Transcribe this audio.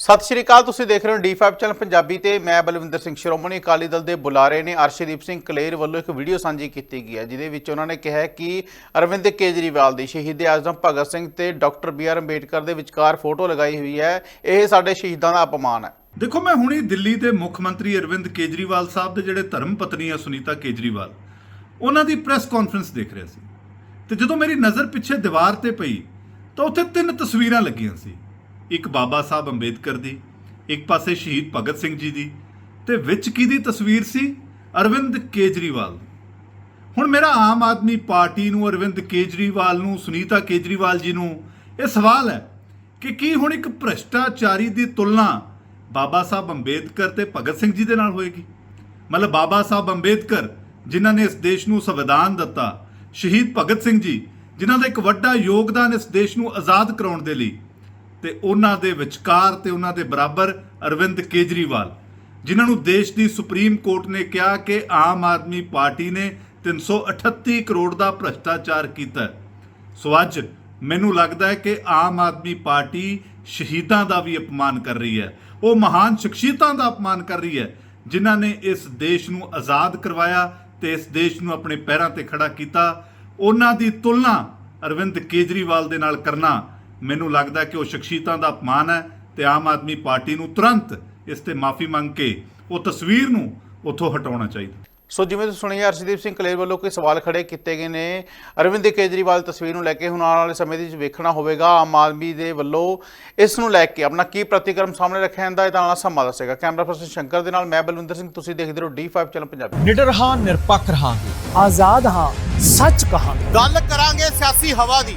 ਸਤਿ ਸ਼੍ਰੀ ਅਕਾਲ, ਤੁਸੀਂ ਦੇਖ ਰਹੇ ਹੋ D5 ਚੈਨਲ ਪੰਜਾਬੀ ਤੇ ਮੈਂ ਬਲਵਿੰਦਰ ਸਿੰਘ ਸ਼੍ਰੋਮਣੀ ਅਕਾਲੀ ਦਲ ਦੇ ਬੁਲਾਰੇ ਨੇ ਅਰਸ਼ਦੀਪ ਸਿੰਘ ਕਲੇਰ ਵੱਲੋਂ ਇੱਕ ਵੀਡੀਓ ਸਾਂਝੀ ਕੀਤੀ ਗਈ ਹੈ, ਜਿਹਦੇ ਵਿੱਚ ਉਹਨਾਂ ਨੇ ਕਿਹਾ ਕਿ ਅਰਵਿੰਦ ਕੇਜਰੀਵਾਲ ਦੀ ਸ਼ਹੀਦ ਆਜ਼ਮ ਭਗਤ ਸਿੰਘ ਤੇ ਡਾਕਟਰ ਬੀ ਆਰ ਅੰਬੇਡਕਰ ਦੇ ਵਿਚਕਾਰ ਫੋਟੋ ਲਗਾਈ ਹੋਈ ਹੈ, ਇਹ ਸਾਡੇ ਸ਼ਹੀਦਾਂ ਦਾ ਅਪਮਾਨ ਹੈ। ਦੇਖੋ, ਮੈਂ ਹੁਣੀ ਦਿੱਲੀ ਦੇ ਮੁੱਖ ਮੰਤਰੀ ਅਰਵਿੰਦ ਕੇਜਰੀਵਾਲ ਸਾਹਿਬ ਦੇ ਜਿਹੜੇ ਧਰਮ ਪਤਨੀ ਆ ਸੁਨੀਤਾ ਕੇਜਰੀਵਾਲ, ਉਹਨਾਂ ਦੀ ਪ੍ਰੈਸ ਕਾਨਫਰੰਸ ਦੇਖ ਰਿਹਾ ਸੀ ਤੇ ਜਦੋਂ ਮੇਰੀ ਨਜ਼ਰ ਪਿੱਛੇ ਦੀਵਾਰ ਤੇ ਪਈ, ਤਾਂ ਉੱਥੇ ਤਿੰਨ ਤਸਵੀਰਾਂ ਲੱਗੀਆਂ ਸੀ। ਇੱਕ ਬਾਬਾ ਸਾਹਿਬ ਅੰਬੇਦਕਰ ਦੀ, ਇੱਕ ਪਾਸੇ ਸ਼ਹੀਦ ਭਗਤ ਸਿੰਘ ਜੀ ਦੀ, ਤੇ ਵਿੱਚ ਕਿਹਦੀ ਤਸਵੀਰ ਸੀ? ਅਰਵਿੰਦ ਕੇਜਰੀਵਾਲ ਹੁਣ ਮੇਰਾ ਆਮ ਆਦਮੀ ਪਾਰਟੀ ਨੂੰ, ਅਰਵਿੰਦ ਕੇਜਰੀਵਾਲ ਨੂੰ, ਸੁਨੀਤਾ ਕੇਜਰੀਵਾਲ ਜੀ ਨੂੰ ਇਹ ਸਵਾਲ ਹੈ ਕਿ ਕੀ ਹੁਣ ਇੱਕ ਭ੍ਰਸ਼ਟਾਚਾਰੀ ਦੀ ਤੁਲਨਾ ਬਾਬਾ ਸਾਹਿਬ ਅੰਬੇਦਕਰ ਤੇ ਭਗਤ ਸਿੰਘ ਜੀ ਦੇ ਨਾਲ ਹੋਏਗੀ? ਮਤਲਬ ਬਾਬਾ ਸਾਹਿਬ ਅੰਬੇਦਕਰ, ਜਿਨ੍ਹਾਂ ਨੇ ਇਸ ਦੇਸ਼ ਨੂੰ ਸੰਵਿਧਾਨ ਦਿੱਤਾ, ਸ਼ਹੀਦ ਭਗਤ ਸਿੰਘ ਜੀ, ਜਿਨ੍ਹਾਂ ਦਾ ਇੱਕ ਵੱਡਾ ਯੋਗਦਾਨ ਇਸ ਦੇਸ਼ ਨੂੰ ਆਜ਼ਾਦ ਕਰਾਉਣ ਦੇ ਲਈ ਤੇ ਉਹਨਾਂ ਦੇ ਵਿਚਕਾਰ ਤੇ ਉਹਨਾਂ ਦੇ ਬਰਾਬਰ ਅਰਵਿੰਦ ਕੇਜਰੀਵਾਲ, ਜਿਨ੍ਹਾਂ ਨੂੰ ਦੇਸ਼ ਦੀ ਸੁਪਰੀਮ ਕੋਰਟ ਨੇ ਕਿਹਾ ਕਿ ਆਮ ਆਦਮੀ ਪਾਰਟੀ ਨੇ 338 ਕਰੋੜ ਦਾ ਭ੍ਰਸ਼ਟਾਚਾਰ ਕੀਤਾ ਸੋ ਅੱਜ ਮੈਨੂੰ ਲੱਗਦਾ ਹੈ ਕਿ ਆਮ ਆਦਮੀ ਪਾਰਟੀ ਸ਼ਹੀਦਾਂ ਦਾ ਵੀ ਅਪਮਾਨ ਕਰ ਰਹੀ ਹੈ। ਉਹ ਮਹਾਨ ਸ਼ਖਸੀਅਤਾਂ ਦਾ ਅਪਮਾਨ ਕਰ ਰਹੀ ਹੈ, ਜਿਨ੍ਹਾਂ ਨੇ ਇਸ ਦੇਸ਼ ਨੂੰ ਆਜ਼ਾਦ ਕਰਵਾਇਆ ਤੇ ਇਸ ਦੇਸ਼ ਨੂੰ ਆਪਣੇ ਪੈਰਾਂ ਤੇ ਖੜਾ ਕੀਤਾ। ਉਹਨਾਂ ਦੀ ਤੁਲਨਾ ਅਰਵਿੰਦ ਕੇਜਰੀਵਾਲ ਦੇ ਨਾਲ ਕਰਨਾ ਮੈਨੂੰ ਲੱਗਦਾ ਕਿ ਉਹ ਸ਼ਖਸੀਅਤਾਂ ਦਾ ਅਪਮਾਨ ਹੈ ਤੇ ਆਮ ਆਦਮੀ ਪਾਰਟੀ ਨੂੰ ਤੁਰੰਤ ਇਸ ਤੇ ਮਾਫੀ ਮੰਗ ਕੇ ਉਹ ਤਸਵੀਰ ਨੂੰ ਉੱਥੋਂ ਹਟਾਉਣਾ ਚਾਹੀਦਾ। ਸੋ ਜਿਵੇਂ ਤੁਸੀਂ ਸੁਣਿਆ ਅਰਸ਼ਦੀਪ ਸਿੰਘ ਕਲੇਰ ਵੱਲੋਂ ਕੋਈ ਸਵਾਲ ਖੜੇ ਕੀਤੇ ਗਏ ਨੇ। ਅਰਵਿੰਦ ਕੇਜਰੀਵਾਲ ਤਸਵੀਰ ਨੂੰ ਲੈ ਕੇ ਹੁਣ ਆਉਣ ਵਾਲੇ ਸਮੇਂ ਦੇ ਵਿੱਚ ਵੇਖਣਾ ਹੋਵੇਗਾ। ਆਮ ਆਦਮੀ ਦੇ ਵੱਲੋਂ ਇਸ ਨੂੰ ਲੈ ਕੇ ਆਪਣਾ ਕੀ ਪ੍ਰਤੀਕਰਮ ਸਾਹਮਣੇ ਰੱਖਿਆ ਜਾਂਦਾ ਹੈ ਤਾਂ ਨਾਲ ਸਮਾਂ ਦੱਸੇਗਾ। ਕੈਮਰਾ ਪਰਸਨ ਸ਼ੰਕਰ ਦੇ ਨਾਲ ਮੈਂ ਬਲਵਿੰਦਰ ਸਿੰਘ ਤੁਸੀਂ ਦੇਖਦੇ ਰਹੋ D5 ਚੈਨਲ ਪੰਜਾਬੀ। ਨਿਡਰ ਹਾਂ ਨਿਰਪੱਖ ਰਹਾਂਗੇ। ਆਜ਼ਾਦ ਹਾਂ ਸੱਚ ਕਹਾਂਗੇ। ਗੱਲ ਕਰਾਂਗੇ ਸਿਆਸੀ ਹਵਾ ਦੀ।